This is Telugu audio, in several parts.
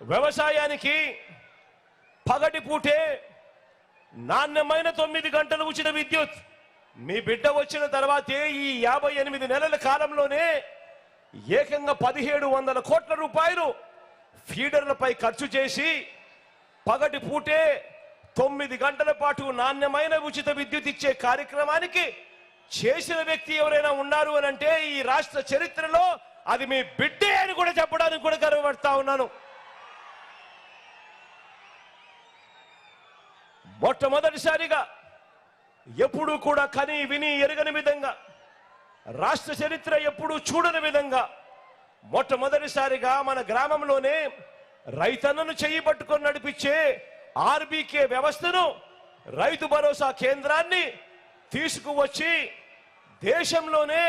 వ్యవసాయానికి పగటి పూటే నాణ్యమైన తొమ్మిది గంటలు ఉచిత విద్యుత్. మీ బిడ్డ వచ్చిన తర్వాతే ఈ యాభై ఎనిమిది నెలల కాలంలోనే ఏకంగా పదిహేడు వందల కోట్ల రూపాయలు ఫీడర్లపై ఖర్చు చేసి పగటి పూటే తొమ్మిది గంటల పాటు నాణ్యమైన ఉచిత విద్యుత్ ఇచ్చే కార్యక్రమానికి చేసిన వ్యక్తి ఎవరైనా ఉన్నారు అని అంటే ఈ రాష్ట్ర చరిత్రలో అది మీ బిడ్డే అని కూడా చెప్పడానికి కూడా గర్వపడతా ఉన్నాను. మొట్టమొదటిసారిగా ఎప్పుడూ కూడా కని విని ఎరగని విధంగా రాష్ట్ర చరిత్ర ఎప్పుడూ చూడని విధంగా మొట్టమొదటిసారిగా మన గ్రామంలోనే రైతన్నను చెయ్యి పట్టుకొని నడిపించే ఆర్బీకే వ్యవస్థను రైతు భరోసా కేంద్రాన్ని తీసుకువచ్చి దేశంలోనే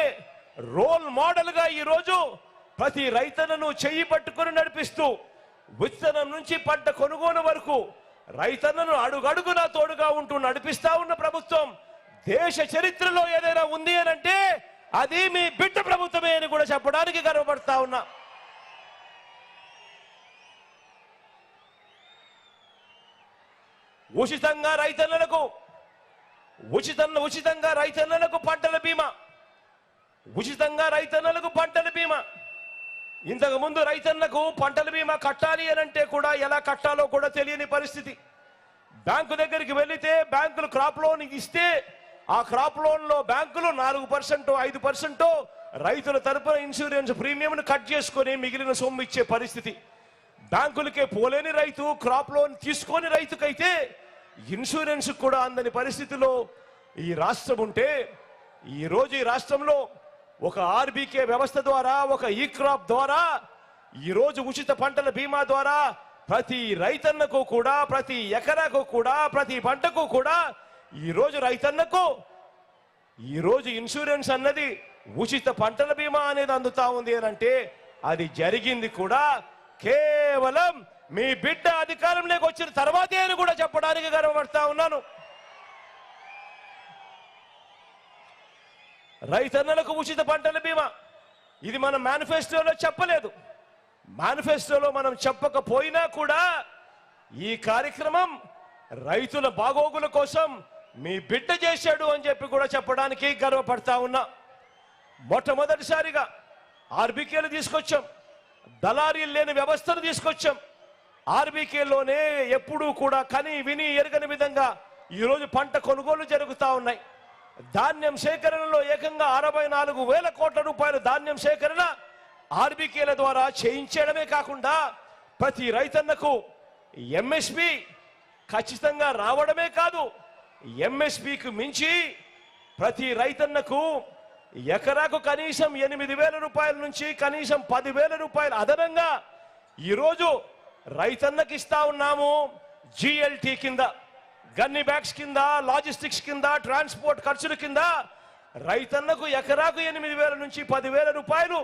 రోల్ మోడల్గా ఈరోజు ప్రతి రైతన్నను చెయ్యి పట్టుకొని నడిపిస్తూ విత్తనం నుంచి పంట కొనుగోలు వరకు రైతన్నను అడుగడుగునా తోడుగా ఉంటూ నడిపిస్తా ఉన్న ప్రభుత్వం దేశ చరిత్రలో ఏదైనా ఉంది అని అంటే అది మీ బిడ్డ ప్రభుత్వమే అని కూడా చెప్పడానికి గర్వపడతా ఉన్నా. ఉచితంగా రైతన్నలకు ఉచితంగా ఉచితంగా రైతన్నలకు పంటల బీమా ఉచితంగా రైతన్నలకు పంటల బీమా. ఇంతకు ముందు రైతన్నకు పంటల బీమా కట్టాలి అని అంటే కూడా ఎలా కట్టాలో కూడా తెలియని పరిస్థితి. బ్యాంకు దగ్గరికి వెళితే బ్యాంకులు క్రాప్ లోన్ ఇస్తే ఆ క్రాప్ లోన్లో బ్యాంకులు నాలుగు పర్సెంట్ ఐదు పర్సెంట్ రైతుల తరపున ఇన్సూరెన్స్ ప్రీమియంను కట్ చేసుకొని మిగిలిన సొమ్ము ఇచ్చే పరిస్థితి. బ్యాంకులకే పోలేని రైతు క్రాప్ లోన్ తీసుకొని రైతుకైతే ఇన్సూరెన్స్ కూడా అందని పరిస్థితిలో ఈ రాష్ట్రం ఉంటే ఈరోజు ఈ రాష్ట్రంలో ఒక ఆర్బీకే వ్యవస్థ ద్వారా ఒక ఈ క్రాప్ ద్వారా ఈరోజు ఉచిత పంటల బీమా ద్వారా ప్రతి రైతన్నకు కూడా ప్రతి ఎకరాకు కూడా ప్రతి పంటకు కూడా ఈరోజు రైతన్నకు ఈరోజు ఇన్సూరెన్స్ అన్నది ఉచిత పంటల బీమా అనేది అందుతా ఉంది అని అంటే అది జరిగింది కూడా కేవలం మీ బిడ్డ అధికారంలోకి వచ్చిన తర్వాతే అని కూడా చెప్పడానికి గర్వపడతా ఉన్నాను. రైతన్నలకు ఉచిత పంటల బీమా. ఇది మన మేనిఫెస్టోలో చెప్పలేదు. మేనిఫెస్టోలో మనం చెప్పకపోయినా కూడా ఈ కార్యక్రమం రైతుల బాగోగుల కోసం మీ బిడ్డ చేశాడు అని చెప్పి కూడా చెప్పడానికి గర్వపడతా ఉన్నా. మొట్టమొదటిసారిగా ఆర్బీకేలు తీసుకొచ్చాం. దళారీలు లేని వ్యవస్థను తీసుకొచ్చాం. ఆర్బీకేలోనే ఎప్పుడూ కూడా కని విని ఎరగని విధంగా ఈరోజు పంట కొనుగోలు జరుగుతూ ఉన్నాయి. ధాన్యం సేకరణలో ఏకంగా అరవై నాలుగు వేల కోట్ల రూపాయల ధాన్యం సేకరణ ఆర్బీకేల ద్వారా చేయించడమే కాకుండా ప్రతి రైతన్నకు ఎంఎస్పి ఖచ్చితంగా రావడమే కాదు ఎంఎస్పికి మించి ప్రతి రైతన్నకు ఎకరాకు కనీసం ఎనిమిది వేల రూపాయల నుంచి కనీసం పదివేల రూపాయలు అదనంగా ఈరోజు రైతన్నకి ఇస్తా ఉన్నాము జిఎల్టీ కింద. గన్ని బ్యాగ్స్ కింద లాజిస్టిక్స్ కింద ట్రాన్స్పోర్ట్ ఖర్చుల కింద రైతన్నకు ఎకరాకు ఎనిమిది వేల నుంచి పదివేల రూపాయలు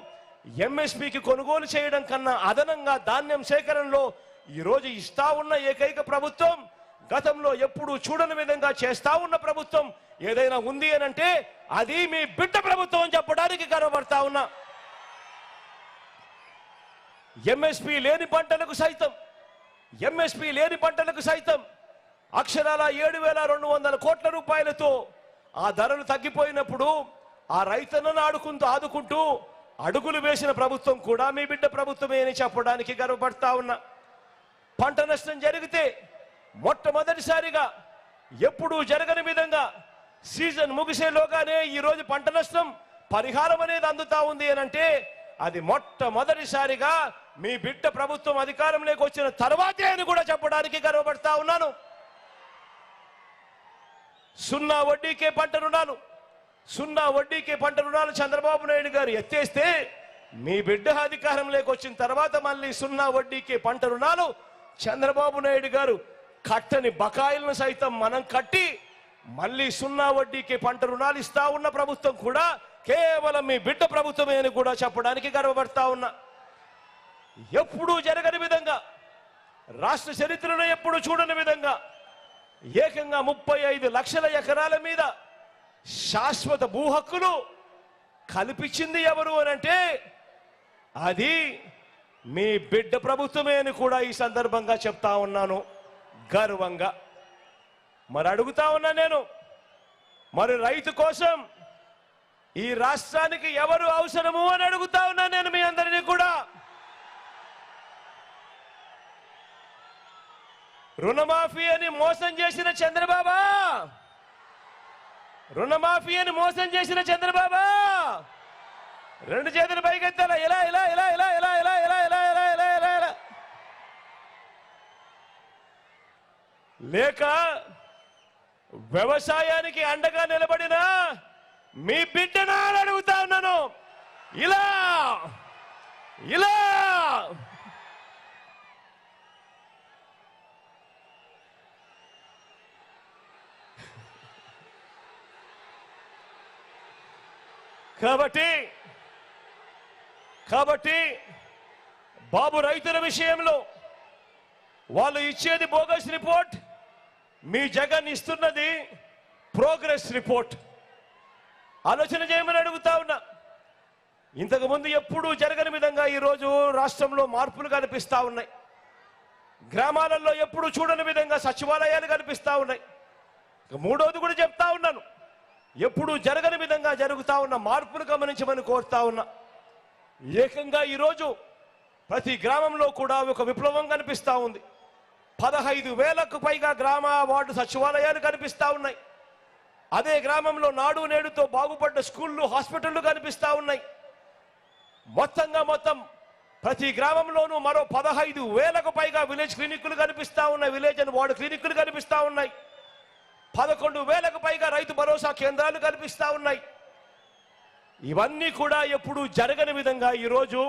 ఎంఎస్పికి కొనుగోలు చేయడం కన్నా అదనంగా ధాన్యం సేకరణలో ఈరోజు ఇస్తా ఉన్న ఏకైక ప్రభుత్వం గతంలో ఎప్పుడు చూడని విధంగా చేస్తా ఉన్న ప్రభుత్వం ఏదైనా ఉంది అని అంటే అది మీ బిడ్డ ప్రభుత్వం అని చెప్పడానికి గర్వపడతా ఉన్నా. ఎంఎస్పి లేని పంటలకు సైతం ఎంఎస్పి లేని పంటలకు సైతం అక్షరాల ఏడు వేల రెండు వందల కోట్ల రూపాయలతో ఆ ధరలు తగ్గిపోయినప్పుడు ఆ రైతులను ఆడుకుంటూ ఆదుకుంటూ అడుగులు వేసిన ప్రభుత్వం కూడా మీ బిడ్డ ప్రభుత్వమే అని చెప్పడానికి గర్వపడతా ఉన్నా. పంట నష్టం జరిగితే మొట్టమొదటిసారిగా ఎప్పుడూ జరగని విధంగా సీజన్ ముగిసేలోగానే ఈరోజు పంట నష్టం పరిహారం అనేది అందుతా ఉంది అని అంటే అది మొట్టమొదటిసారిగా మీ బిడ్డ ప్రభుత్వం అధికారంలోకి వచ్చిన తర్వాతే అని కూడా చెప్పడానికి గర్వపడతా ఉన్నాను. సున్నా వడ్డీకే పంట రుణాలు సున్నా వడ్డీకే పంట రుణాలు చంద్రబాబు నాయుడు గారు ఎత్తేస్తే మీ బిడ్డ అధికారంలోకి వచ్చిన తర్వాత మళ్ళీ సున్నా వడ్డీకే పంట రుణాలు చంద్రబాబు నాయుడు గారు కట్టని బకాయిలను సైతం మనం కట్టి మళ్ళీ సున్నా వడ్డీకే పంట రుణాలు ఇస్తా ఉన్న ప్రభుత్వం కూడా కేవలం మీ బిడ్డ ప్రభుత్వమే అని కూడా చెప్పడానికి గర్వపడతా ఉన్నా. ఎప్పుడూ జరగని విధంగా రాష్ట్ర చరిత్రలో ఎప్పుడు చూడని విధంగా ఏకంగా ముప్పై ఐదు లక్షల ఎకరాల మీద శాశ్వత భూ హక్కులు కల్పించింది ఎవరు అని అంటే అది మీ బిడ్డ ప్రభుత్వమే అని కూడా ఈ సందర్భంగా చెప్తా ఉన్నాను. గర్వంగా. మరి అడుగుతా ఉన్నా నేను. మరి రైతు కోసం ఈ రాష్ట్రానికి ఎవరు అవసరము అని అడుగుతా ఉన్నా నేను మీ అందరినీ కూడా. రుణమాఫీ అని మోసం చేసిన చంద్రబాబా రుణమాఫీ అని మోసం చేసిన చంద్రబాబా రెండు చేతులు పైకెత్తాల ఇలా ఇలా ఇలా ఇలా ఇలా ఇలా ఇలా ఇలా ఇలా ఇలా ఇలా ఇలా లేక వ్యవసాయానికి అండగా నిలబడిన మీ బిడ్డనా అని అడుగుతా ఉన్నాను ఇలా ఇలా కాబట్టి కాబట్టి బాబు రైతుల విషయంలో వాళ్ళు ఇచ్చేది బోగస్ రిపోర్ట్ మీ జగన్ ఇస్తున్నది ప్రోగ్రెస్ రిపోర్ట్. ఆలోచన చేయమని అడుగుతా ఉన్నా. ఇంతకుముందు ఎప్పుడూ జరగని విధంగా ఈరోజు రాష్ట్రంలో మార్పులు కనిపిస్తూ ఉన్నాయి. గ్రామాలలో ఎప్పుడు చూడని విధంగా సచివాలయాలు కనిపిస్తూ ఉన్నాయి. మూడోది కూడా చెప్తా ఉన్నాను. ఎప్పుడు జరగని విధంగా జరుగుతా ఉన్న మార్పును గమనించమని కోరుతా ఉన్నా. ఏకంగా ఈరోజు ప్రతి గ్రామంలో కూడా ఒక విప్లవం కనిపిస్తా ఉంది. పదహైదు వేలకు పైగా గ్రామ వార్డు సచివాలయాలు కనిపిస్తా ఉన్నాయి. అదే గ్రామంలో నాడు నేడుతో బాగుపడ్డ స్కూళ్ళు హాస్పిటళ్ళు కనిపిస్తా ఉన్నాయి. మొత్తంగా మొత్తం ప్రతి గ్రామంలోనూ మరో పదహైదు వేలకు పైగా విలేజ్ క్లినిక్లు కనిపిస్తూ ఉన్నాయి. విలేజ్ అండ్ వార్డు క్లినిక్లు కనిపిస్తా ఉన్నాయి. పదకొండు వేలకు పైగా రైతు భరోసా కేంద్రాలు కల్పిస్తా ఉన్నాయి. ఇవన్నీ కూడా ఎప్పుడు జరగని విధంగా ఈరోజు